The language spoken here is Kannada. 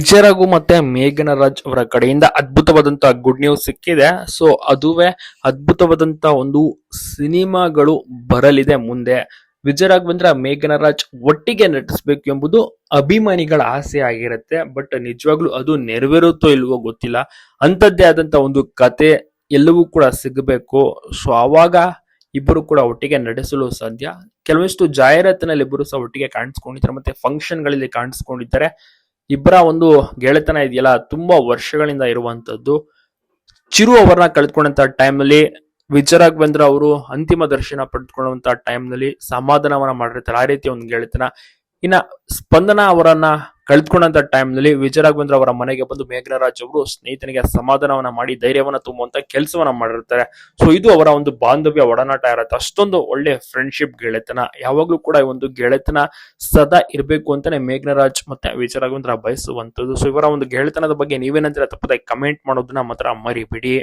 ರಘು ಮತ್ತೆ ಮೇಘನ ರಾಜ್ ಅವರ ಕಡೆಯಿಂದ ಅದ್ಭುತವಾದಂತಹ ಗುಡ್ ನ್ಯೂಸ್ ಸಿಕ್ಕಿದೆ. ಸೊ ಅದುವೇ ಅದ್ಭುತವಾದಂತ ಒಂದು ಸಿನಿಮಾಗಳು ಬರಲಿದೆ ಮುಂದೆ. ವಿಜಯ್ ಬಂದ್ರೆ ಮೇಘನ ರಾಜ್ ಒಟ್ಟಿಗೆ ನಟಿಸಬೇಕು ಎಂಬುದು ಅಭಿಮಾನಿಗಳ ಆಸೆ ಆಗಿರುತ್ತೆ. ಬಟ್ ನಿಜವಾಗ್ಲೂ ಅದು ನೆರವೇರುತ್ತೋ ಇಲ್ವೋ ಗೊತ್ತಿಲ್ಲ. ಅಂತದ್ದೇ ಆದಂತ ಒಂದು ಕತೆ ಎಲ್ಲವೂ ಕೂಡ ಸಿಗಬೇಕು. ಸೊ ಆವಾಗ ಇಬ್ಬರು ಕೂಡ ಒಟ್ಟಿಗೆ ನಡೆಸಲು ಸಾಧ್ಯ. ಕೆಲವಷ್ಟು ಜಾಹೀರಾತಿನಲ್ಲಿ ಇಬ್ಬರು ಸಹ ಒಟ್ಟಿಗೆ ಕಾಣಿಸ್ಕೊಂಡಿದ್ದಾರೆ. ಮತ್ತೆ ಫಂಕ್ಷನ್ಗಳಲ್ಲಿ ಕಾಣಿಸ್ಕೊಂಡಿದ್ದಾರೆ. ಇಬ್ಬರ ಒಂದು ಗೆಳೆತನ ಇದೆಯಲ್ಲ, ತುಂಬಾ ವರ್ಷಗಳಿಂದ ಇರುವಂತದ್ದು. ಚಿರು ಅವರನ್ನ ಕಳೆದುಕೊಂಡಂತ ಟೈಮ್ನಲ್ಲಿ ವಿಜಯ ರಾಘವೇಂದ್ರ ಅವರು ಅಂತಿಮ ದರ್ಶನ ಪಡೆದುಕೊಳ್ಳುವಂತ ಟೈಮ್ನಲ್ಲಿ ಸಮಾಧಾನವನ್ನ ಮಾಡಿರ್ತಾರೆ. ಆ ರೀತಿ ಒಂದು ಗೆಳೆತನ. ಇನ್ನ ಸ್ಪಂದನ ಅವರನ್ನ ಕಳೆದುಕೊಂಡಂತ ಟೈಮ್ನಲ್ಲಿ ವಿಜಯ ರಾಘವೇಂದ್ರ ಅವರ ಮನೆಗೆ ಬಂದು ಮೇಘನರಾಜ್ ಅವರು ಸ್ನೇಹಿತನಿಗೆ ಸಮಾಧಾನವನ್ನ ಮಾಡಿ ಧೈರ್ಯವನ್ನ ತುಂಬುವಂತ ಕೆಲಸವನ್ನ ಮಾಡಿರ್ತಾರೆ. ಸೊ ಇದು ಅವರ ಒಂದು ಬಾಂಧವ್ಯ, ಒಡನಾಟ ಇರುತ್ತೆ. ಅಷ್ಟೊಂದು ಒಳ್ಳೆ ಫ್ರೆಂಡ್ಶಿಪ್ ಗೆಳೆತನ. ಯಾವಾಗ್ಲೂ ಕೂಡ ಒಂದು ಗೆಳೆತನ ಸದಾ ಇರಬೇಕು ಅಂತಾನೆ ಮೇಘನರಾಜ್ ಮತ್ತೆ ವಿಜಯ ರಾಘವೇಂದ್ರ ಬಯಸುವಂತದ್ದು ಸೊ ಇವರ ಒಂದು ಗೆಳೆತನದ ಬಗ್ಗೆ ನೀವೇನಂತೀರ ತಪ್ಪದಾಗಿ ಕಮೆಂಟ್ ಮಾಡೋದನ್ನ ಮಾತ್ರ ಮರಿಬಿಡಿ.